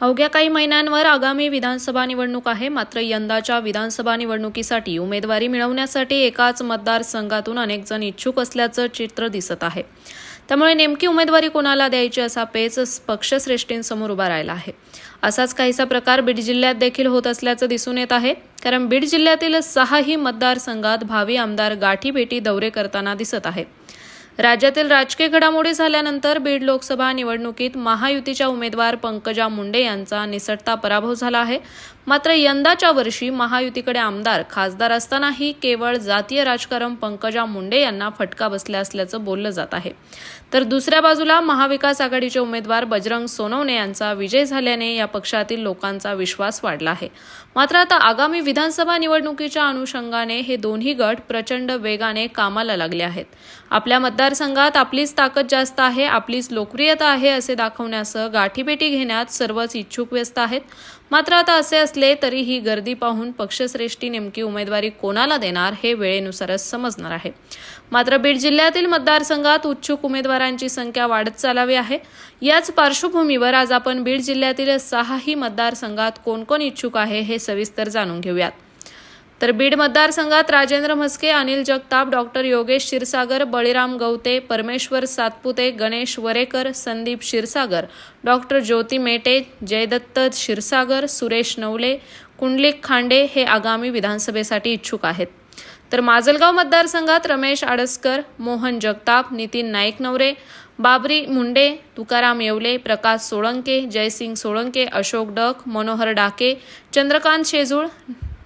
अवघ्या काही महिन्यांवर आगामी विधानसभा निवडणूक आहे. मात्र यंदाच्या विधानसभा निवडणुकीसाठी उमेदवारी मिळवण्यासाठी एकाच मतदारसंघातून अनेक जण इच्छुक असल्याचं चित्र दिसत आहे. त्यामुळे नेमकी उमेदवारी कोणाला द्यायची असा पेच पक्षश्रेष्ठींसमोर उभा राहिला आहे. असाच काहीसा प्रकार बीड जिल्ह्यात देखील होत असल्याचं दिसून येत आहे. कारण बीड जिल्ह्यातील सहाही मतदारसंघात भावी आमदार गाठीभेटी दौरे करताना दिसत आहेत. राज्यातील राजकीय घडामोडी झाल्यानंतर बीड लोकसभा निवडणुकीत महायुतीच्या उमेदवार पंकजा मुंडे यांचा निसटता पराभव झाला आहे. मात्र यंदाच्या वर्षी महायुतीकडे आमदार खासदार असतानाही केवळ जातीय राजकारण पंकजा मुंडे यांना फटका बसल्या असल्याचं बोललं जात आहे. तर दुसऱ्या बाजूला महाविकास आघाडीचे उमेदवार बजरंग सोनवणे यांचा विजय झाल्याने या पक्षातील लोकांचा विश्वास वाढला आहे. मात्र आता आगामी विधानसभा निवडणुकीच्या अनुषंगाने हे दोन्ही गट प्रचंड वेगाने कामाला लागले आहेत. आपल्या मतदारसंघात आपलीच ताकद जास्त आहे आपलीच लोकप्रियता आहे असे दाखवण्यासह गाठीभेटी घेण्यात सर्वच इच्छुक व्यस्त आहेत. मात्र आता असे असले तरी ही गर्दी पाहून पक्षश्रेष्ठी नेमकी उमेदवारी कोणाला देणार हे वेळेनुसारच समजणार आहे. मात्र बीड जिल्ह्यातील मतदारसंघात उच्छुक उमेदवारांची संख्या वाढत चालावी आहे. याच पार्श्वभूमीवर आज आपण बीड जिल्ह्यातील सहाही मतदारसंघात कोण कोण इच्छुक आहे हे सविस्तर जाणून घेऊयात. तर बीड मतदारसंघात राजेंद्र म्हस्के अनिल जगताप डॉक्टर योगेश क्षीरसागर बळीराम गवते परमेश्वर सातपुते गणेश वरेकर संदीप क्षीरसागर डॉक्टर ज्योती मेटे जयदत्त क्षीरसागर सुरेश नवले कुंडलिक खांडे हे आगामी विधानसभेसाठी इच्छुक आहेत. तर माजलगाव मतदारसंघात रमेश आडसकर मोहन जगताप नितीन नाईक नवरे बाबरी मुंडे तुकाराम येवले प्रकाश सोळंके जयसिंग सोळंके अशोक डक मनोहर डाके चंद्रकांत शेजूळ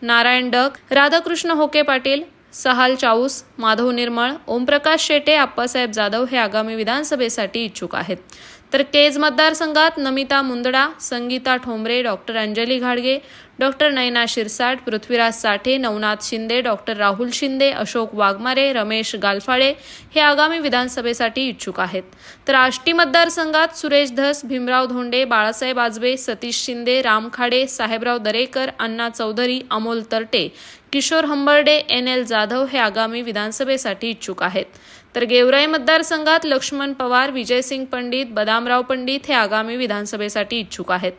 नारायण डक राधाकृष्ण होके पाटील सहाल चाऊस माधव निर्मळ ओमप्रकाश शेटे आप्पासाहेब जाधव हे आगामी विधानसभेसाठी इच्छुक आहेत. तर केज मतदारसंघात नमिता मुंदडा संगीता ठोंबरे डॉक्टर अंजली घाडगे डॉक्टर नयना शिरसाट पृथ्वीराज साठे नवनाथ शिंदे डॉक्टर राहुल शिंदे अशोक वाघमारे रमेश गालफाळे हे आगामी विधानसभेसाठी इच्छुक आहेत. तर आष्टी मतदारसंघात सुरेश धस भीमराव धोंडे बाळासाहेब आजबे सतीश शिंदे राम खाडे साहेबराव दरेकर अण्णा चौधरी अमोल तरटे किशोर हंबर्डे एन एल जाधव हे आगामी विधानसभेसाठी इच्छुक आहेत. तर गेवराई मतदारसंघात लक्ष्मण पवार विजयसिंग पंडित बदामराव पंडित हे आगामी विधानसभेसाठी इच्छुक आहेत.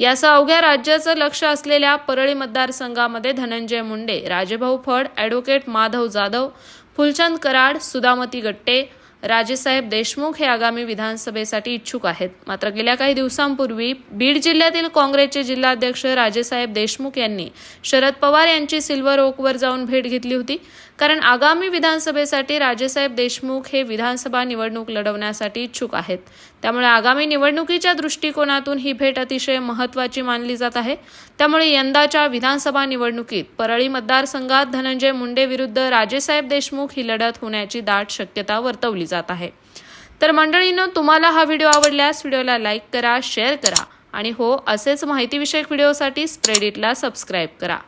यासह अवघ्या राज्याचं लक्ष असलेल्या परळी मतदारसंघामध्ये धनंजय मुंडे राजेभाऊ फड ॲडव्होकेट माधव जाधव फुलचंद कराड सुदामती गट्टे राजेसाहेब देशमुख हे आगामी विधानसभेसाठी इच्छुक आहेत. मात्र गेल्या काही दिवसांपूर्वी बीड जिल्ह्यातील काँग्रेसचे जिल्हाध्यक्ष राजेसाहेब देशमुख यांनी शरद पवार यांची सिल्वर ओकवर जाऊन भेट घेतली होती. कारण आगामी विधानसभेसाठी राजेसाहेब देशमुख हे विधानसभा निवडणूक लढवण्यासाठी इच्छुक आहेत. त्यामुळे आगामी निवडणुकीच्या दृष्टिकोनातून ही भेट अतिशय महत्त्वाची मानली जात आहे. त्यामुळे यंदाच्या विधानसभा निवडणुकीत परळी मतदारसंघात धनंजय मुंडे विरुद्ध राजेसाहेब देशमुख ही लढत होण्याची दाट शक्यता वर्तवली जात आहे. तर मंडळीनं तुम्हाला हा व्हिडिओ आवडल्यास व्हिडिओला लाईक करा शेअर करा आणि हो असेच माहितीविषयक व्हिडिओसाठी स्प्रेडिटला सबस्क्राईब करा.